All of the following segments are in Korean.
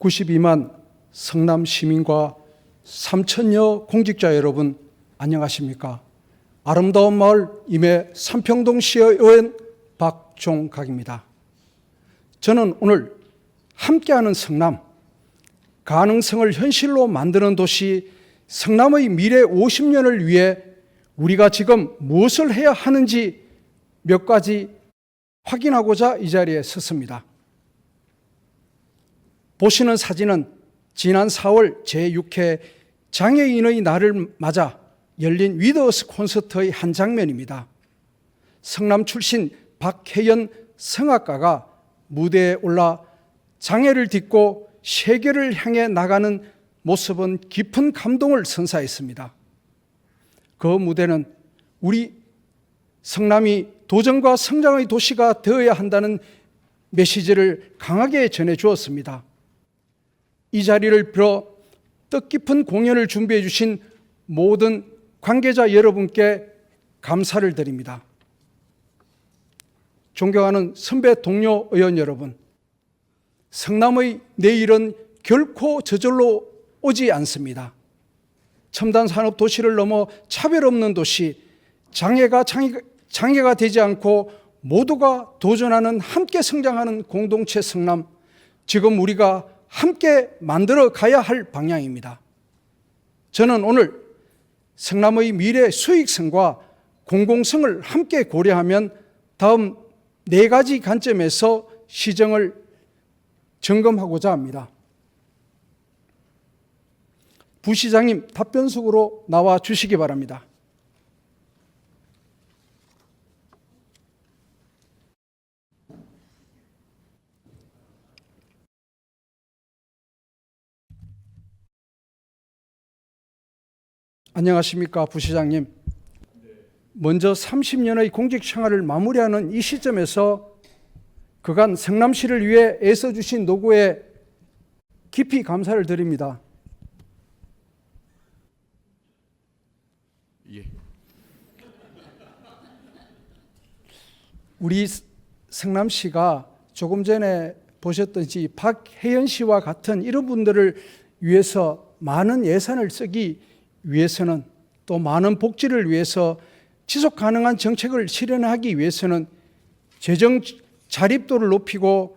92만 성남 시민과 3천여 공직자 여러분 안녕하십니까? 아름다운 마을 임해 삼평동 시의원 박종각입니다. 저는 오늘 함께하는 성남, 가능성을 현실로 만드는 도시 성남의 미래 50년을 위해 우리가 지금 무엇을 해야 하는지 몇 가지 확인하고자 이 자리에 섰습니다. 보시는 사진은 지난 4월 제6회 장애인의 날을 맞아 열린 위더스 콘서트의 한 장면입니다. 성남 출신 박혜연 성악가가 무대에 올라 장애를 딛고 세계를 향해 나가는 모습은 깊은 감동을 선사했습니다. 그 무대는 우리 성남이 도전과 성장의 도시가 되어야 한다는 메시지를 강하게 전해 주었습니다. 이 자리를 빌어 뜻깊은 공연을 준비해 주신 모든 관계자 여러분께 감사를 드립니다. 존경하는 선배 동료 의원 여러분, 성남의 내일은 결코 저절로 오지 않습니다. 첨단 산업 도시를 넘어 차별 없는 도시, 장애가 장애, 장애가 되지 않고 모두가 도전하는 함께 성장하는 공동체 성남, 지금 우리가 함께 만들어 가야 할 방향입니다. 저는 오늘 성남의 미래 수익성과 공공성을 함께 고려하면 다음 네 가지 관점에서 시정을 점검하고자 합니다. 부시장님 답변석으로 나와 주시기 바랍니다. 안녕하십니까 부시장님. 먼저 30년의 공직 생활을 마무리하는 이 시점에서 그간 성남시를 위해 애써 주신 노고에 깊이 감사를 드립니다. 예. 우리 성남시가 조금 전에 보셨듯이 박혜연 씨와 같은 이런 분들을 위해서 많은 예산을 쓰기 위해서는 또 많은 복지를 위해서 지속 가능한 정책을 실현하기 위해서는 재정 자립도를 높이고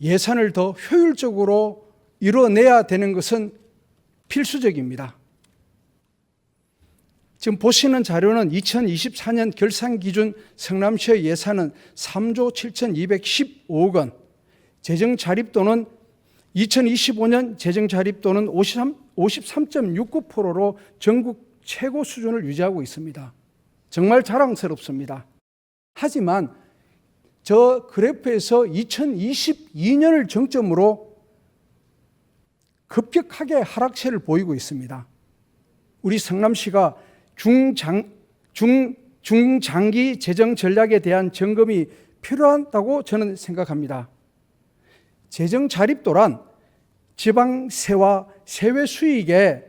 예산을 더 효율적으로 이뤄내야 되는 것은 필수적입니다. 지금 보시는 자료는 2024년 결산 기준 성남시의 예산은 3조 7,215억 원, 재정 자립도는 2025년 재정 자립도는 53, 53.69%로 전국 최고 수준을 유지하고 있습니다. 정말 자랑스럽습니다. 하지만 저 그래프에서 2022년을 정점으로 급격하게 하락세를 보이고 있습니다. 우리 성남시가 중장, 중, 중장기 재정 전략에 대한 점검이 필요하다고 저는 생각합니다. 재정 자립도란 지방세와 세외 수익에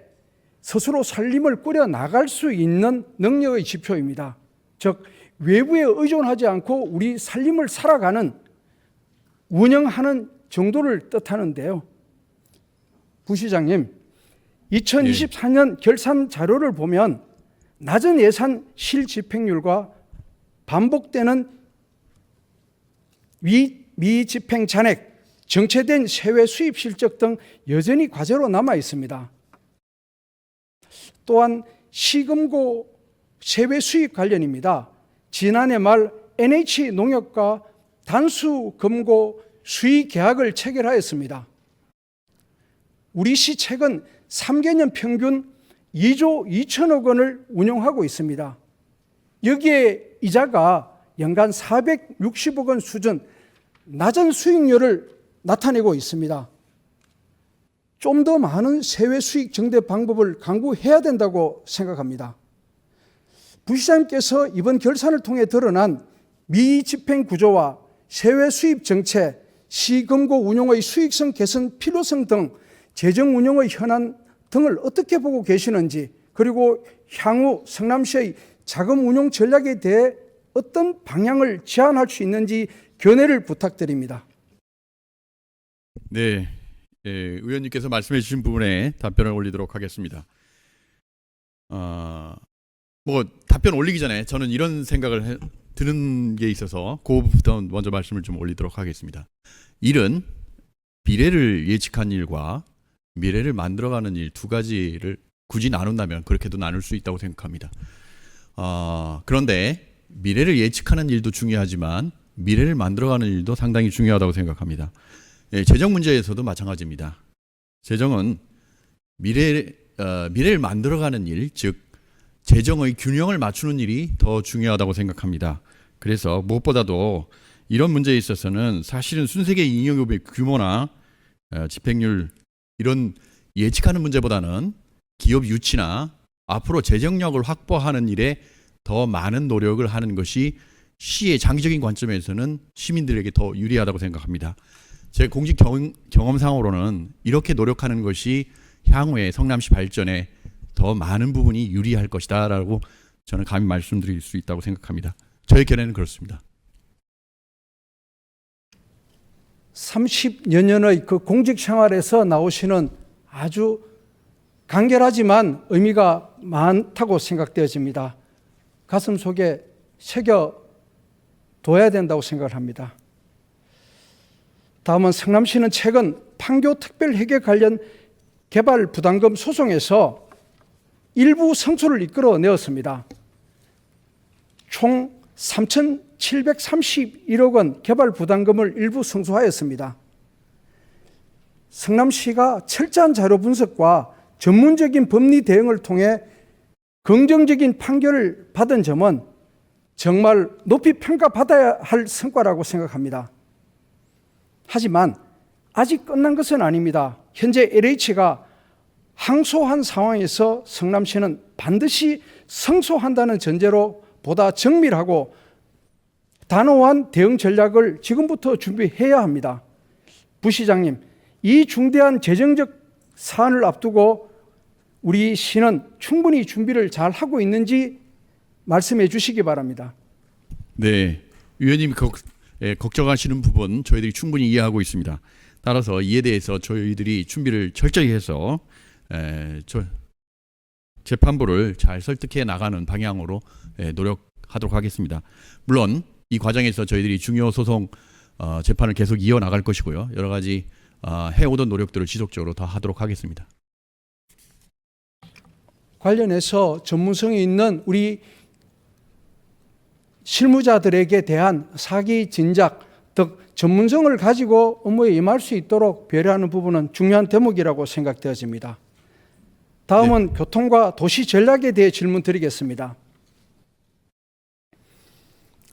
스스로 살림을 꾸려 나갈 수 있는 능력의 지표입니다. 즉 외부에 의존하지 않고 우리 살림을 살아가는 운영하는 정도를 뜻하는데요. 부시장님, 2024년 결산 자료를 보면 낮은 예산 실집행률과 반복되는 미, 미집행 잔액, 정체된 세외 수입 실적 등 여전히 과제로 남아 있습니다. 또한 시금고 세외 수입 관련입니다. 지난해 말 NH 농협과 단수 금고 수의 계약을 체결하였습니다. 우리 시 최근 3개년 평균 2조 2천억 원을 운용하고 있습니다. 여기에 이자가 연간 460억 원 수준 낮은 수익률을 나타내고 있습니다. 좀 더 많은 세외 수익 증대 방법을 강구해야 된다고 생각합니다. 부시장님께서 이번 결산을 통해 드러난 미집행 구조와 세외 수입 정책, 시금고 운용의 수익성 개선 필요성 등 재정 운용의 현안 등을 어떻게 보고 계시는지 그리고 향후 성남시의 자금 운용 전략에 대해 어떤 방향을 제안할 수 있는지 견해를 부탁드립니다. 네, 예, 의원님께서 말씀해 주신 부분에 답변을 올리도록 하겠습니다. 어, 뭐 답변 올리기 전에 저는 이런 생각을 해- 드는 게 있어서 그부터 먼저 말씀을 좀 올리도록 하겠습니다. 일은 미래를 예측한 일과 미래를 만들어가는 일 두 가지를 굳이 나눈다면 그렇게도 나눌 수 있다고 생각합니다. 어, 그런데 미래를 예측하는 일도 중요하지만 미래를 만들어가는 일도 상당히 중요하다고 생각합니다. 예, 재정 문제에서도 마찬가지입니다. 재정은 미래 어, 미래를 만들어가는 일, 즉 재정의 균형을 맞추는 일이 더 중요하다고 생각합니다. 그래서 무엇보다도 이런 문제에 있어서는 사실은 순세계 잉여금의 규모나 어, 집행률 이런 예측하는 문제보다는 기업 유치나 앞으로 재정력을 확보하는 일에 더 많은 노력을 하는 것이 시의 장기적인 관점에서는 시민들에게 더 유리하다고 생각합니다. 제 공직 경, 경험상으로는 이렇게 노력하는 것이 향후에 성남시 발전에 더 많은 부분이 유리할 것이다라고 저는 감히 말씀드릴 수 있다고 생각합니다. 저의 견해는 그렇습니다. 30여 년의 그 공직 생활에서 나오시는 아주 간결하지만 의미가 많다고 생각되어집니다. 가슴 속에 새겨 둬야 된다고 생각을 합니다. 다음은 성남시는 최근 판교 특별회계 관련 개발 부담금 소송에서 일부 성소를 이끌어내었습니다. 총 3,731억 원 개발 부담금을 일부 승소하였습니다. 성남시가 철저한 자료 분석과 전문적인 법리 대응을 통해 긍정적인 판결을 받은 점은 정말 높이 평가받아야 할 성과라고 생각합니다. 하지만 아직 끝난 것은 아닙니다. 현재 LH가 항소한 상황에서 성남시는 반드시 성소한다는 전제로 보다 정밀하고 단호한 대응 전략을 지금부터 준비해야 합니다. 부시장님, 이 중대한 재정적 사안을 앞두고 우리 시는 충분히 준비를 잘 하고 있는지 말씀해 주시기 바랍니다. 네, 위원님이 걱, 예, 걱정하시는 부분 저희들이 충분히 이해하고 있습니다. 따라서 이에 대해서 저희들이 준비를 철저히 해서 에, 저, 재판부를 잘 설득해 나가는 방향으로 예, 노력하도록 하겠습니다. 물론 이 과정에서 저희들이 중요 소송 어, 재판을 계속 이어 나갈 것이고요. 여러 가지 어, 해오던 노력들을 지속적으로 더 하도록 하겠습니다. 관련해서 전문성이 있는 우리 실무자들에게 대한 사기 진작 등 전문성을 가지고 업무에 임할 수 있도록 배려하는 부분은 중요한 대목이라고 생각되어집니다. 다음은 교통과 도시 전략에 대해 질문 드리겠습니다.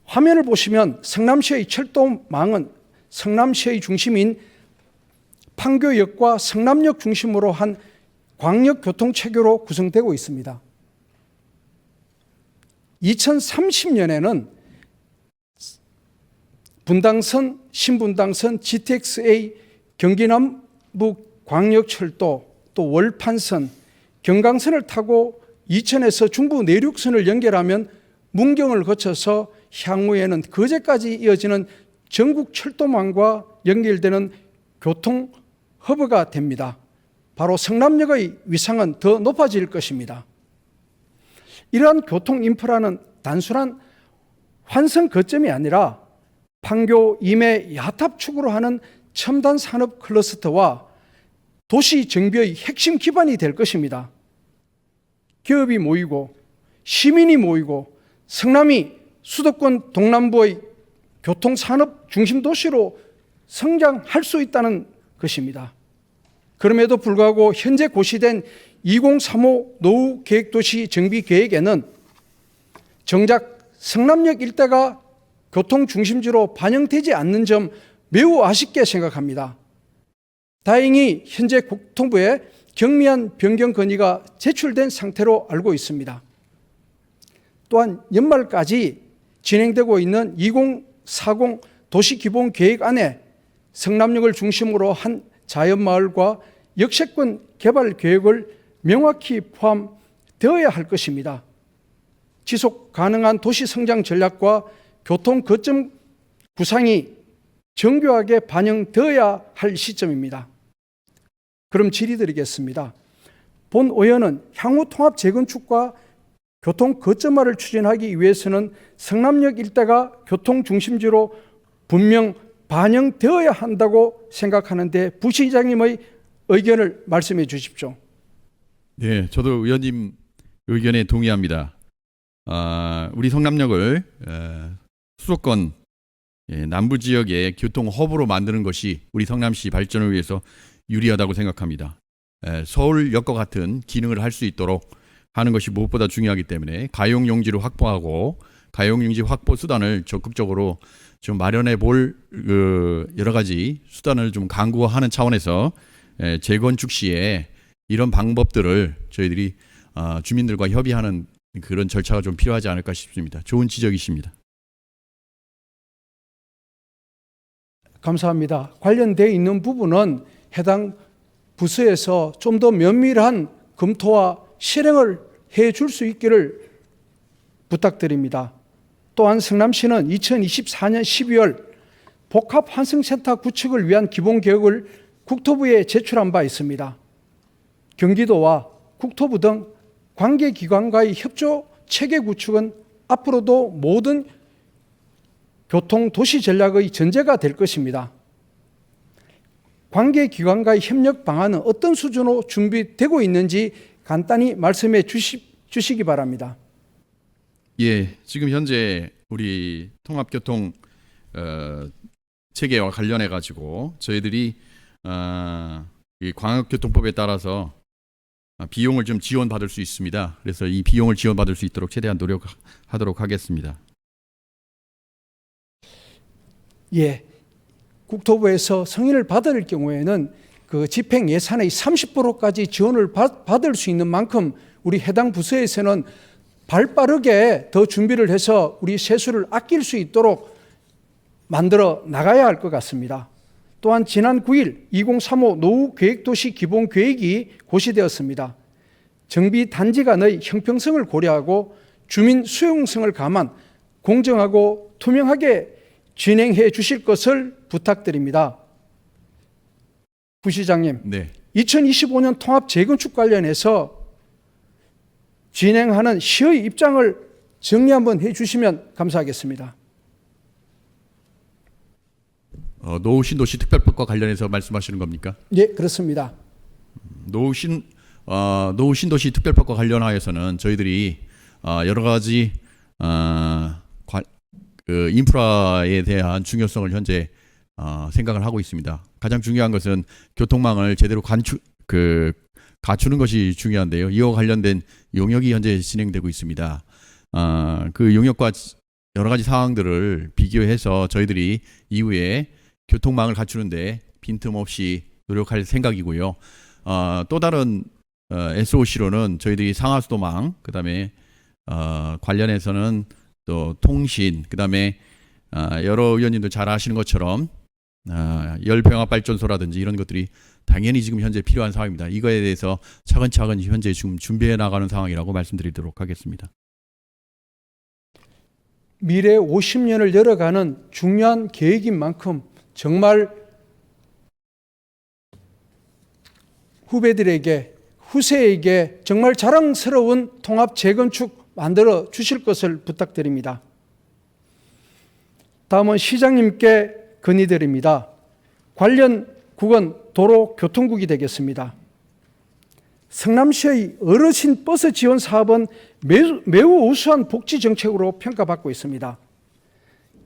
화면을 보시면 성남시의 철도망은 성남시의 중심인 판교역과 성남역 중심으로 한 광역 교통 체계로 구성되고 있습니다. 2030년에는 분당선, 신분당선, GTX-A, 경기남부 광역철도, 또 월판선, 경강선을 타고 이천에서 중부 내륙선을 연결하면 문경을 거쳐서 향후에는 거제까지 이어지는 전국 철도망과 연결되는 교통 허브가 됩니다. 바로 성남역의 위상은 더 높아질 것입니다. 이러한 교통 인프라는 단순한 환승 거점이 아니라 판교 임해 야탑축으로 하는 첨단 산업 클러스터와 도시 정비의 핵심 기반이 될 것입니다. 기업이 모이고 시민이 모이고 성남이 수도권 동남부의 교통 산업 중심 도시로 성장할 수 있다는 것입니다. 그럼에도 불구하고 현재 고시된 2035 노후 계획도시 정비 계획에는 정작 성남역 일대가 교통 중심지로 반영되지 않는 점 매우 아쉽게 생각합니다. 다행히 현재 국토부에 경미한 변경 건의가 제출된 상태로 알고 있습니다. 또한 연말까지 진행되고 있는 2040 도시기본 계획 안에 성남역을 중심으로 한 자연마을과 역세권 개발 계획을 명확히 포함되어야 할 것입니다. 지속 가능한 도시 성장 전략과 교통 거점 구상이 정교하게 반영되어야 할 시점입니다. 그럼 질의드리겠습니다. 본 의원은 향후 통합 재건축과 교통 거점화를 추진하기 위해서는 성남역 일대가 교통 중심지로 분명 반영되어야 한다고 생각하는데 부시장님의 의견을 말씀해 주십시오. 네, 저도 의원님 의견에 동의합니다. 아, 우리 성남역을 에, 수도권 예, 남부 지역의 교통 허브로 만드는 것이 우리 성남시 발전을 위해서 유리하다고 생각합니다. 에, 서울역과 같은 기능을 할 수 있도록 하는 것이 무엇보다 중요하기 때문에 가용 용지를 확보하고 가용 용지 확보 수단을 적극적으로 좀 마련해 볼 그, 여러 가지 수단을 좀 강구하는 차원에서 에, 재건축 시에 이런 방법들을 저희들이 아, 주민들과 협의하는 그런 절차가 좀 필요하지 않을까 싶습니다. 좋은 지적이십니다. 감사합니다. 관련되어 있는 부분은 해당 부서에서 좀 더 면밀한 검토와 실행을 해 줄 수 있기를 부탁드립니다. 또한 성남시는 2024년 12월 복합 환승센터 구축을 위한 기본 계획을 국토부에 제출한 바 있습니다. 경기도와 국토부 등 관계 기관과의 협조 체계 구축은 앞으로도 모든 교통 도시 전략의 전제가 될 것입니다. 관계 기관과의 협력 방안은 어떤 수준으로 준비되고 있는지 간단히 말씀해 주시, 주시기 바랍니다. 예, 지금 현재 우리 통합교통 어, 체계와 관련해 가지고 저희들이 어, 이 광역교통법에 따라서 아, 비용을 좀 지원받을 수 있습니다. 그래서 이 비용을 지원받을 수 있도록 최대한 노력하도록 하겠습니다. 예. 국토부에서 승인을 받을 경우에는 그 집행 예산의 30%까지 지원을 받, 받을 수 있는 만큼 우리 해당 부서에서는 발 빠르게 더 준비를 해서 우리 세수를 아낄 수 있도록 만들어 나가야 할 것 같습니다. 또한 지난 9일 2035 노후 계획도시 기본 계획이 고시되었습니다. 정비 단지 간의 형평성을 고려하고 주민 수용성을 감안 공정하고 투명하게 진행해 주실 것을 부탁드립니다. 부시장님, 네. 2025년 통합 재건축 관련해서 진행하는 시의 입장을 정리 한번 해 주시면 감사하겠습니다. 어, 노후 신도시 특별법과 관련해서 말씀하시는 겁니까? 예, 그렇습니다. 노후 신 어, 노후 신도시 특별법과 관련하여서는 저희들이 어, 여러 가지 어, 관, 그 인프라에 대한 중요성을 현재 어, 생각을 하고 있습니다. 가장 중요한 것은 교통망을 제대로 관추 그 갖추는 것이 중요한데요. 이와 관련된 용역이 현재 진행되고 있습니다. 어, 그 용역과 여러 가지 상황들을 비교해서 저희들이 이후에 교통망을 갖추는데 빈틈없이 노력할 생각이고요. 어, 또 다른 어, SOC로는 저희들이 상하수도망, 그 다음에 어, 관련해서는 또 통신, 그 다음에 어, 여러 의원님도 잘 아시는 것처럼 어, 열병합 발전소라든지 이런 것들이 당연히 지금 현재 필요한 상황입니다. 이거에 대해서 차근차근 현재 지금 준비해 나가는 상황이라고 말씀드리도록 하겠습니다. 미래 50년을 열어가는 중요한 계획인 만큼 정말 후배들에게 후세에게 정말 자랑스러운 통합 재건축 만들어 주실 것을 부탁드립니다. 다음은 시장님께 건의드립니다. 관련 국은 도로교통국이 되겠습니다. 성남시의 어르신 버스 지원 사업은 매우, 매우 우수한 복지 정책으로 평가받고 있습니다.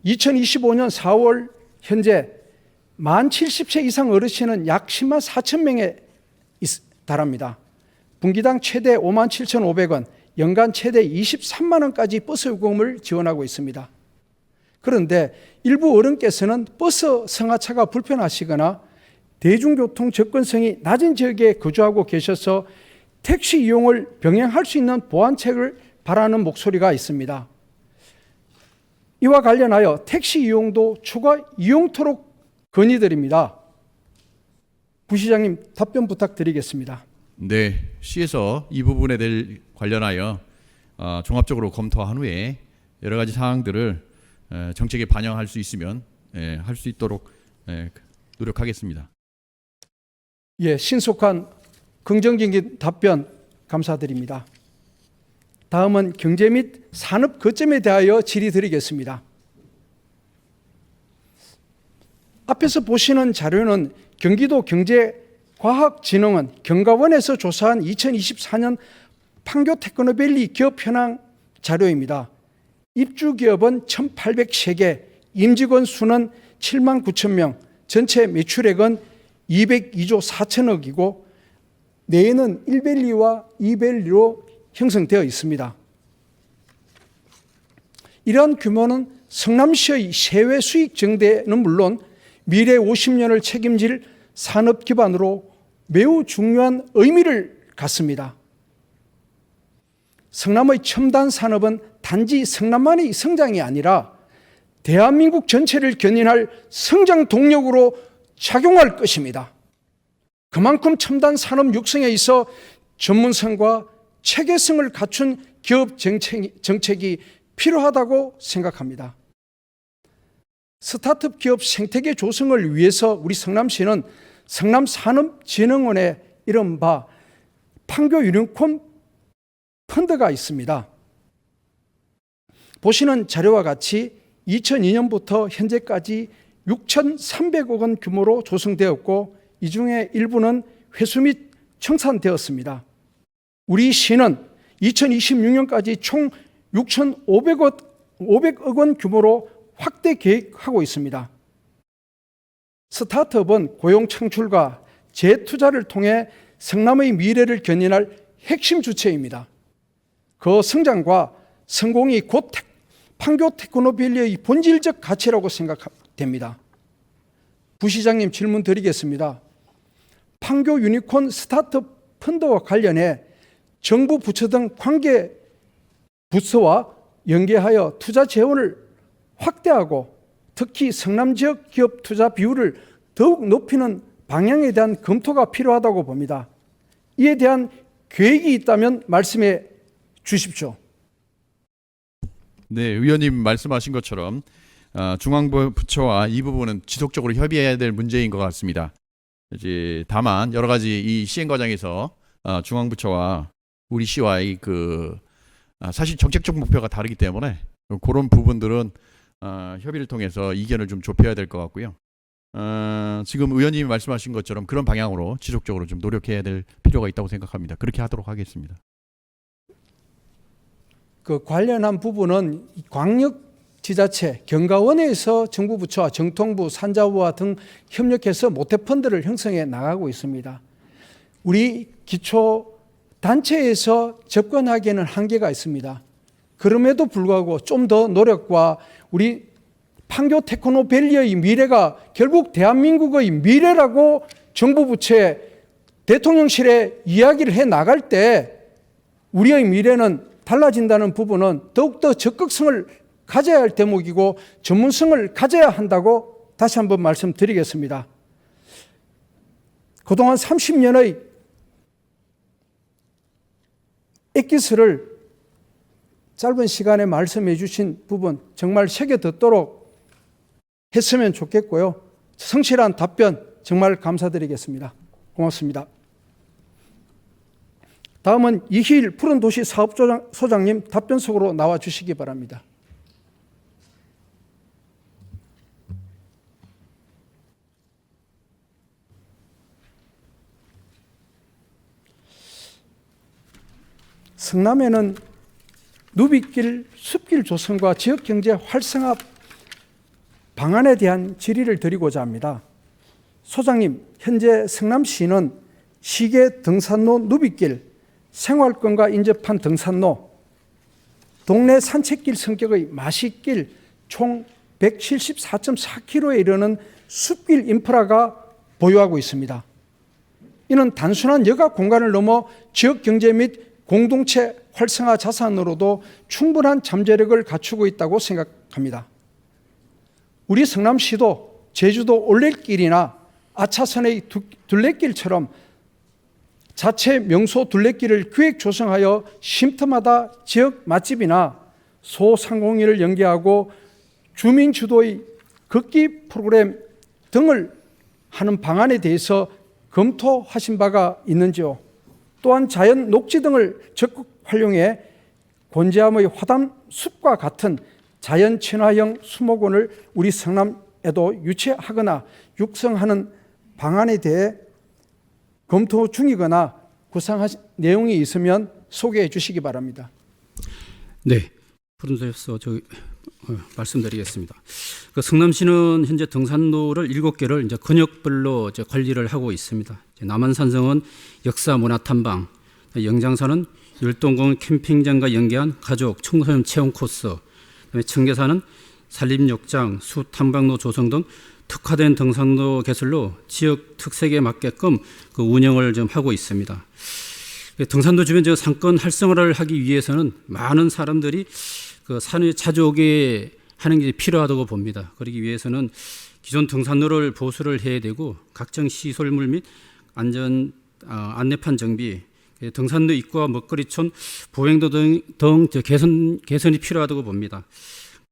2025년 4월 현재 만 70세 이상 어르신은 약 10만 4천 명에 있- 달합니다. 분기당 최대 5만 7,500원, 연간 최대 23만 원까지 버스 요금을 지원하고 있습니다. 그런데 일부 어른께서는 버스 승하차가 불편하시거나 대중교통 접근성이 낮은 지역에 거주하고 계셔서 택시 이용을 병행할 수 있는 보완책을 바라는 목소리가 있습니다. 이와 관련하여 택시 이용도 추가 이용토록 건의드립니다. 부시장님 답변 부탁드리겠습니다. 네, 시에서 이 부분에 대해 관련하여 어, 종합적으로 검토한 후에 여러 가지 사항들을 에, 정책에 반영할 수 있으면 할 수 있도록 에, 노력하겠습니다. 예, 신속한 긍정적인 답변 감사드립니다. 다음은 경제 및 산업 거점에 대하여 질의 드리겠습니다. 앞에서 보시는 자료는 경기도 경제과학진흥원 경과원에서 조사한 2024년 판교 테크노밸리 기업 현황 자료입니다. 입주 기업은 1,803개, 임직원 수는 7만 9천 명, 전체 매출액은 202조 4천억이고 내에는 1밸리와 2밸리로 형성되어 있습니다. 이러한 규모는 성남시의 세외 수익 증대는 물론 미래 50년을 책임질 산업 기반으로 매우 중요한 의미를 갖습니다. 성남의 첨단 산업은 단지 성남만의 성장이 아니라 대한민국 전체를 견인할 성장 동력으로 작용할 것입니다. 그만큼 첨단 산업 육성에 있어 전문성과 체계성을 갖춘 기업 정책, 정책이 필요하다고 생각합니다. 스타트업 기업 생태계 조성을 위해서 우리 성남시는 성남산업진흥원의 이른바 판교 유니콘 펀드가 있습니다. 보시는 자료와 같이 2002년부터 현재까지 6,300억 원 규모로 조성되었고 이 중에 일부는 회수 및 청산되었습니다. 우리 시는 2026년까지 총 6,500억 500억 원 규모로 확대 계획하고 있습니다. 스타트업은 고용 창출과 재투자를 통해 성남의 미래를 견인할 핵심 주체입니다. 그 성장과 성공이 곧 테- 판교 테크노밸리의 본질적 가치라고 생각 됩니다. 부시장님 질문 드리겠습니다. 판교 유니콘 스타트업 펀드와 관련해 정부 부처 등 관계 부서와 연계하여 투자 재원을 확대하고 특히 성남 지역 기업 투자 비율을 더욱 높이는 방향에 대한 검토가 필요하다고 봅니다. 이에 대한 계획이 있다면 말씀해 주십시오. 네, 의원님 말씀하신 것처럼 어, 중앙부 부처와 이 부분은 지속적으로 협의해야 될 문제인 것 같습니다. 이제 다만 여러 가지 이 시행 과정에서 어, 중앙부처와 우리 시와의 그 아, 사실 정책적 목표가 다르기 때문에 그런 부분들은 어, 협의를 통해서 이견을 좀 좁혀야 될 것 같고요. 어, 지금 의원님이 말씀하신 것처럼 그런 방향으로 지속적으로 좀 노력해야 될 필요가 있다고 생각합니다. 그렇게 하도록 하겠습니다. 그 관련한 부분은 광역 지자체 경가원에서 정부 부처와 정통부, 산자부와 등 협력해서 모태펀드를 형성해 나가고 있습니다. 우리 기초 단체에서 접근하기에는 한계가 있습니다. 그럼에도 불구하고 좀 더 노력과 우리 판교 테크노밸리의 미래가 결국 대한민국의 미래라고 정부 부처에 대통령실에 이야기를 해 나갈 때 우리의 미래는 달라진다는 부분은 더욱더 적극성을 가져야 할 대목이고 전문성을 가져야 한다고 다시 한번 말씀드리겠습니다. 그동안 30년의 엑기스를 짧은 시간에 말씀해 주신 부분 정말 새겨 듣도록 했으면 좋겠고요. 성실한 답변 정말 감사드리겠습니다. 고맙습니다. 다음은 이희일 푸른 도시 사업소장님 답변석으로 나와 주시기 바랍니다. 성남에는 누비길, 숲길 조성과 지역경제 활성화 방안에 대한 질의를 드리고자 합니다. 소장님, 현재 성남시는 시계 등산로 누비길, 생활권과 인접한 등산로, 동네 산책길 성격의 마시길 총 174.4km에 이르는 숲길 인프라가 보유하고 있습니다. 이는 단순한 여가 공간을 넘어 지역 경제 및 공동체 활성화 자산으로도 충분한 잠재력을 갖추고 있다고 생각합니다. 우리 성남시도 제주도 올레길이나 아차선의 둘레길처럼 자체 명소 둘레길을 기획 조성하여 쉼터마다 지역 맛집이나 소상공인을 연계하고 주민 주도의 걷기 프로그램 등을 하는 방안에 대해서 검토하신 바가 있는지요? 또한 자연 녹지 등을 적극 활용해 곤지암의 화담 숲과 같은 자연 친화형 수목원을 우리 성남에도 유치하거나 육성하는 방안에 대해 검토 중이거나 구상하신 내용이 있으면 소개해 주시기 바랍니다. 네, 푸른소에서 저 어, 말씀드리겠습니다. 그 성남시는 현재 등산로를 일곱 개를 이제 근역별로 이제 관리를 하고 있습니다. 남한산성은 역사 문화 탐방, 영장산은 율동공원 캠핑장과 연계한 가족 청소년 체험 코스, 그다음에 청계산은 산림욕장, 수 탐방로 조성 등 특화된 등산로 개설로 지역 특색에 맞게끔 그 운영을 좀 하고 있습니다. 그 등산로 주변 저 상권 활성화를 하기 위해서는 많은 사람들이 그 산에 자주 오게 하는 게 필요하다고 봅니다. 그러기 위해서는 기존 등산로를 보수를 해야 되고 각종 시설물 및 안전 어, 안내판 정비, 그 등산로 입구와 먹거리촌 보행도 등, 등저 개선 개선이 필요하다고 봅니다.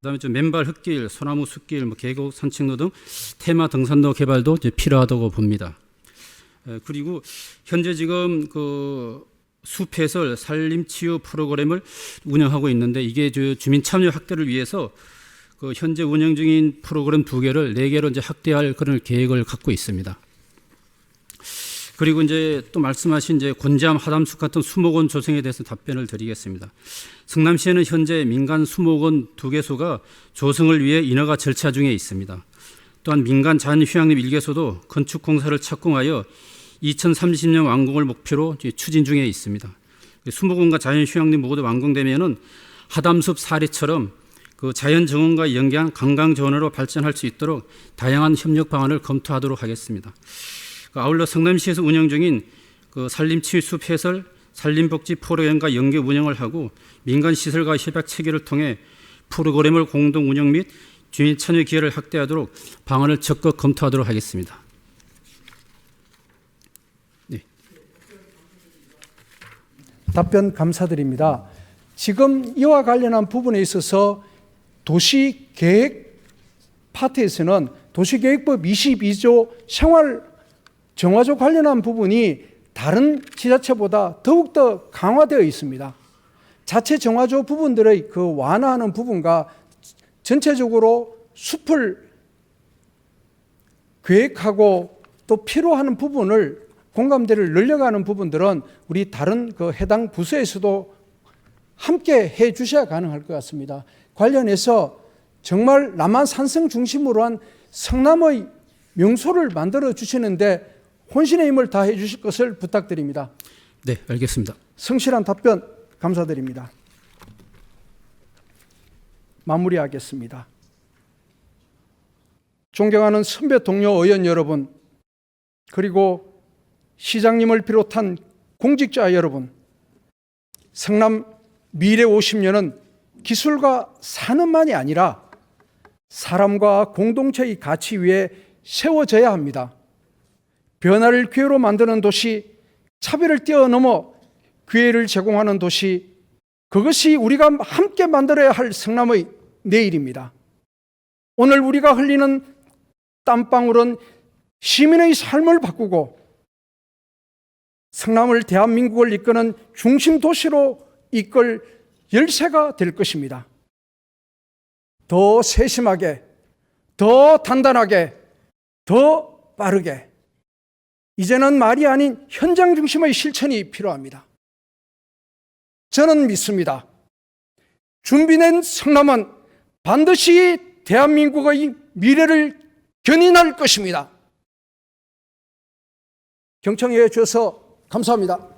그다음에 좀 맨발 흙길, 소나무 숲길, 뭐 계곡 산책로 등 테마 등산로 개발도 필요하다고 봅니다. 에, 그리고 현재 지금 그 숲해설 산림치유 프로그램을 운영하고 있는데 이게 저 주민 참여 확대를 위해서 그 현재 운영 중인 프로그램 두 개를 네 개로 이제 확대할 그런 계획을 갖고 있습니다. 그리고 이제 또 말씀하신 이제 곤지암 하담숲 같은 수목원 조성에 대해서 답변을 드리겠습니다. 성남시에는 현재 민간 수목원 두 개소가 조성을 위해 인허가 절차 중에 있습니다. 또한 민간 자연휴양림 1개소도 건축 공사를 착공하여 2030년 완공을 목표로 추진 중에 있습니다. 수목원과 자연휴양림 모두 완공되면은 하담숲 사례처럼 그 자연 정원과 연계한 관광 자원으로 발전할 수 있도록 다양한 협력 방안을 검토하도록 하겠습니다. 그 아울러 성남시에서 운영 중인 그 산림치유숲 해설 산림복지 프로그램과 연계 운영을 하고 민간 시설과 협약 체계를 통해 프로그램을 공동 운영 및 주민 참여 기회를 확대하도록 방안을 적극 검토하도록 하겠습니다. 답변 감사드립니다. 지금 이와 관련한 부분에 있어서 도시계획 파트에서는 도시계획법 22조 생활 정화조 관련한 부분이 다른 지자체보다 더욱더 강화되어 있습니다. 자체 정화조 부분들의 그 완화하는 부분과 전체적으로 숲을 계획하고 또 필요하는 부분을 공감대를 늘려가는 부분들은 우리 다른 그 해당 부서에서도 함께 해 주셔야 가능할 것 같습니다. 관련해서 정말 남한 산성 중심으로 한 성남의 명소를 만들어 주시는데 혼신의 힘을 다해 주실 것을 부탁드립니다. 네, 알겠습니다. 성실한 답변 감사드립니다. 마무리하겠습니다. 존경하는 선배 동료 의원 여러분, 그리고 시장님을 비롯한 공직자 여러분, 성남 미래 50년은 기술과 산업만이 아니라 사람과 공동체의 가치 위에 세워져야 합니다. 변화를 기회로 만드는 도시, 차별을 뛰어넘어 기회를 제공하는 도시, 그것이 우리가 함께 만들어야 할 성남의 내일입니다. 오늘 우리가 흘리는 땀방울은 시민의 삶을 바꾸고 성남을 대한민국을 이끄는 중심 도시로 이끌 열쇠가 될 것입니다. 더 세심하게, 더 단단하게, 더 빠르게. 이제는 말이 아닌 현장 중심의 실천이 필요합니다. 저는 믿습니다. 준비된 성남은 반드시 대한민국의 미래를 견인할 것입니다. 경청해 주셔서 감사합니다.